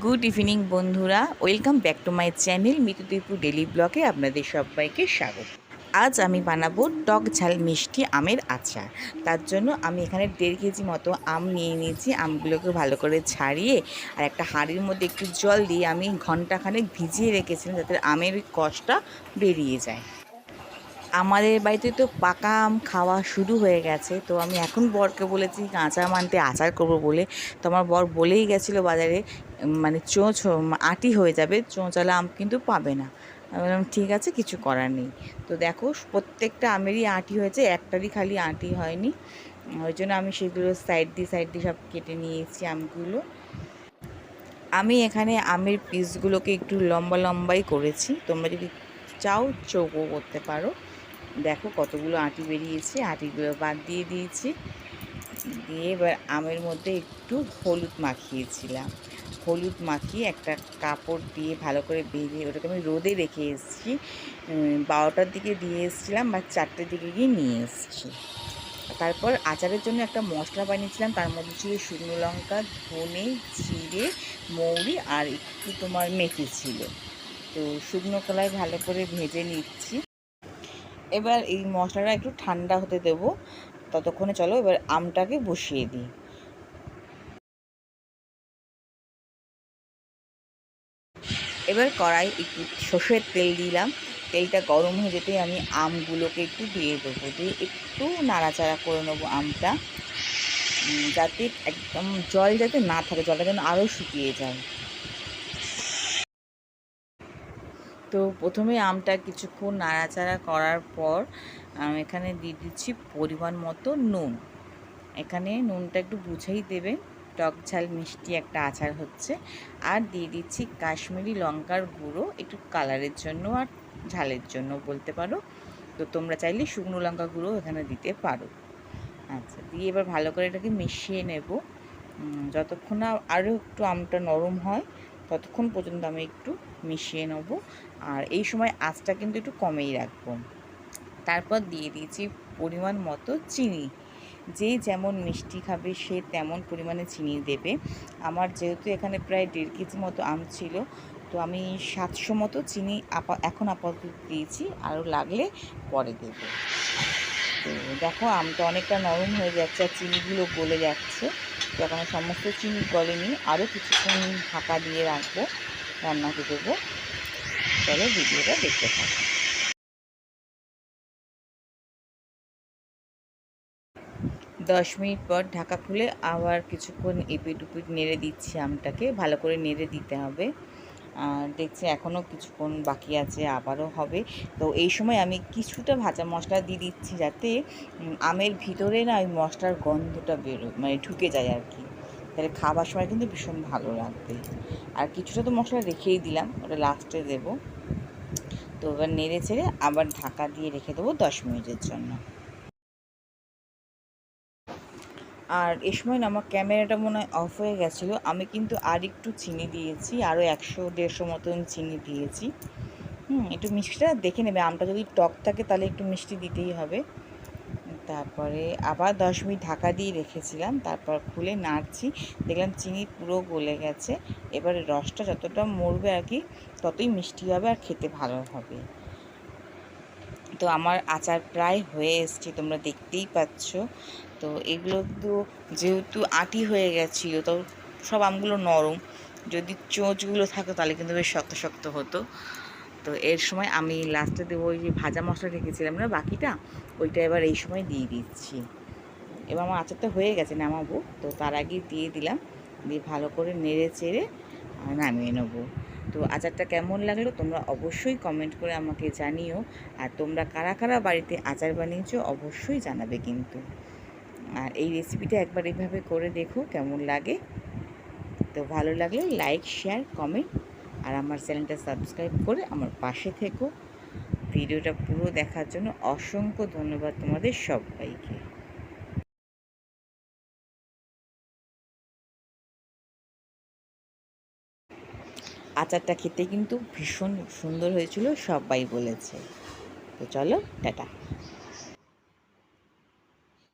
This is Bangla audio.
গুড ইভিনিং বন্ধুরা। Welcome back to my channel মিতুদিপুর daily ব্লগে আপনাদের সবাইকে স্বাগত। আজ আমি বানাবো টক ঝাল মিষ্টি আমের আচার। তার জন্য আমি এখানে দেড় কেজি মতো আম নিয়ে নিয়েছি। আমগুলোকে ভালো করে ছাড়িয়ে আর একটা হাঁড়ির মধ্যে একটু জল দিয়ে আমি ঘন্টাখানেক ভিজিয়ে রেখেছিলাম যাতে আমের কষটা বেরিয়ে যায়। আমাদের বাড়িতে তো পাকা আম খাওয়া শুরু হয়ে গেছে। তো আমি এখন বরকে বলেছি, কাঁচা আম আনতে আচার করব বলে। তো আমার বর বলেই গেছিল বাজারে মানে চোঁচ, আটি হয়ে যাবে, চোঁচালা আম কিন্তু পাবে না। আমি বললাম, ঠিক আছে, কিছু করার নেই। তো দেখো, প্রত্যেকটা আমেরই আটি হয়েছে, একটারই খালি আটি হয়নি। ওই জন্য আমি সেগুলো সাইড দিয়ে সাইড দিয়ে সব কেটে নিয়েছি আমগুলো। আমি এখানে আমের পিসগুলোকে একটু লম্বা লম্বাই করেছি। তোমরা যদি চাও, চৌকো করতে পারো। দেখো, কতগুলো আটি বেরিয়েছে, আটিগুলো বাদ দিয়ে দিয়েছি। দিয়ে এবার আমের মধ্যে একটু হলুদ মাখিয়েছিলাম। হলুদ মাখিয়ে একটা কাপড় দিয়ে ভালো করে বেঁধে, ওটাকে আমি রোদে রেখে এসেছি। বারোটার দিকে দিয়ে এসেছিলাম বা চারটের দিকে গিয়ে নিয়ে এসেছি। তারপর আচারের জন্য একটা মশলা বানিয়েছিলাম, তার মধ্যে ছিল শুকনো লঙ্কা, ধনে, জিরে, মৌরি আর একটু তোমার মেথি ছিল। তো শুকনো কলায় ভালো করে ভেজে নিচ্ছি। এবার এই মশলাটা একটু ঠান্ডা হতে দেবো। ততক্ষণে চলো এবার আমটাকে বসিয়ে দিই। এবার কড়াই একটু সর্ষের তেল দিলাম। তেলটা গরম হয়ে যেতে আমি আমগুলোকে একটু দিয়ে দেবো। দিয়ে একটু নাড়াচাড়া করে নেব আমটা। যাতে একদম জল যাতে না থাকে, জলটা যেন আরও শুকিয়ে যায়। তো প্রথমে আমটা কিছুক্ষণ নাড়াচাড়া করার পর আমি এখানে দিয়ে দিচ্ছি পরিমাণ মতো নুন। এখানে নুনটা একটু বুঝেই দেবেন। টক ঝাল মিষ্টি একটা আচার হচ্ছে। আর দিয়ে দিচ্ছি কাশ্মীরি লঙ্কার গুঁড়ো, একটু কালারের জন্য আর ঝালের জন্য বলতে পারো। তো তোমরা চাইলে শুকনো লঙ্কা গুঁড়ো এখানে দিতে পারো। আচ্ছা দিয়ে এবার ভালো করে এটাকে মিশিয়ে নেব। যতক্ষণ না আরও একটু আমটা নরম হয়, ততক্ষণ পর্যন্ত আমি একটু মিশিয়ে নেব। আর এই সময় আঁচটা কিন্তু একটু কমেই রাখব। তারপর দিয়ে দিয়েছি পরিমাণ মতো চিনি। যে যেমন মিষ্টি খাবে, সে তেমন পরিমাণে চিনি দেবে। আমার যেহেতু এখানে প্রায় দেড় কেজি মতো আম ছিল, তো আমি সাতশো মতো চিনি আপা, এখন আপাতত দিয়েছি আরও লাগলে পরে দেবো। তো দেখো, আমটা অনেকটা নরম হয়ে যাচ্ছে আর চিনিগুলো গলে যাচ্ছে। তো এখন সমস্ত চিনি গলেনি, আরও কিছুক্ষণ ঢাকা দিয়ে রাখব রান্নাতে দেবো। চলো, ভিডিওটা দেখতে থাকো। দশ মিনিট পর ঢাকা খুলে আবার কিছুক্ষণ এপিট উপিট নেড়ে দিচ্ছি আমটাকে। ভালো করে নেড়ে দিতে হবে। আর দেখছি এখনও কিছুক্ষণ বাকি আছে, আবারও হবে। তো এই সময় আমি কিছুটা ভাজা মশলা দিয়ে দিচ্ছি যাতে আমের ভিতরে না ওই মশলার গন্ধটা বেরোয় মানে ঢুকে যায় আর কি। তাহলে খাবার সময় কিন্তু ভীষণ ভালো লাগবে। আর কিছুটা তো মশলা রেখেই দিলাম, ওটা লাস্টে দেবো। তো এবার নেড়ে ছেড়ে আবার ঢাকা দিয়ে রেখে দেবো দশ মিনিটের জন্য। আর এ সময় আমার ক্যামেরাটা মনে হয় অফ হয়ে গেছিল। আমি কিন্তু আর একটু চিনি দিয়েছি আরও একশো, দেড়শো মতন চিনি দিয়েছি। হুম, একটু মিষ্টিটা দেখে নেবে। আমটা যদি টক থাকে তাহলে একটু মিষ্টি দিতেই হবে। তারপরে আবার দশ মিনিট ঢাকা দিয়ে রেখেছিলাম, তারপর খুলে নাড়ছি। দেখলাম চিনি পুরো গলে গেছে। এবারে রসটা যতটা মরবে আর কি, ততই মিষ্টি হবে আর খেতে ভালো হবে। তো আমার আচার প্রায় হয়ে এসছে, তোমরা দেখতেই পাচ্ছ। তো এগুলো তো যেহেতু আটি হয়ে গেছিল, তো সব আমগুলো নরম। যদি চোঁচগুলো থাকতো তাহলে কিন্তু বেশ শক্ত শক্ত হতো। তো এর সময় আমি লাস্টে দেবো ওই যে ভাজা মশলা রেখেছিলাম না বাকিটা, ওইটা এবার এই সময় দিয়ে দিচ্ছি। এবার আমার আচারটা হয়ে গেছে, নামাবো। তো তার আগে দিয়ে দিলাম, দিয়ে ভালো করে নেড়ে চেড়ে নামিয়ে নেব। তো আচারটা কেমন লাগল তোমরা অবশ্যই কমেন্ট করে আমাকে জানিও। আর তোমরা কারা কারা বাড়িতে আচার বানিয়েছো অবশ্যই জানাবে কিন্তু। আর এই রেসিপিটা একবার এইভাবে করে দেখো কেমন লাগে। তো ভালো লাগলে লাইক শেয়ার কমেন্ট আর আমার চ্যানেলটা সাবস্ক্রাইব করে আমার পাশে থেকো। ভিডিওটা পুরো দেখার জন্য অসংখ্য ধন্যবাদ তোমাদের সবাইকে। আচারটা খেতে কিন্তু ভীষণ সুন্দর হয়েছিল, সবাই বলেছে। তো চলো, টাটা।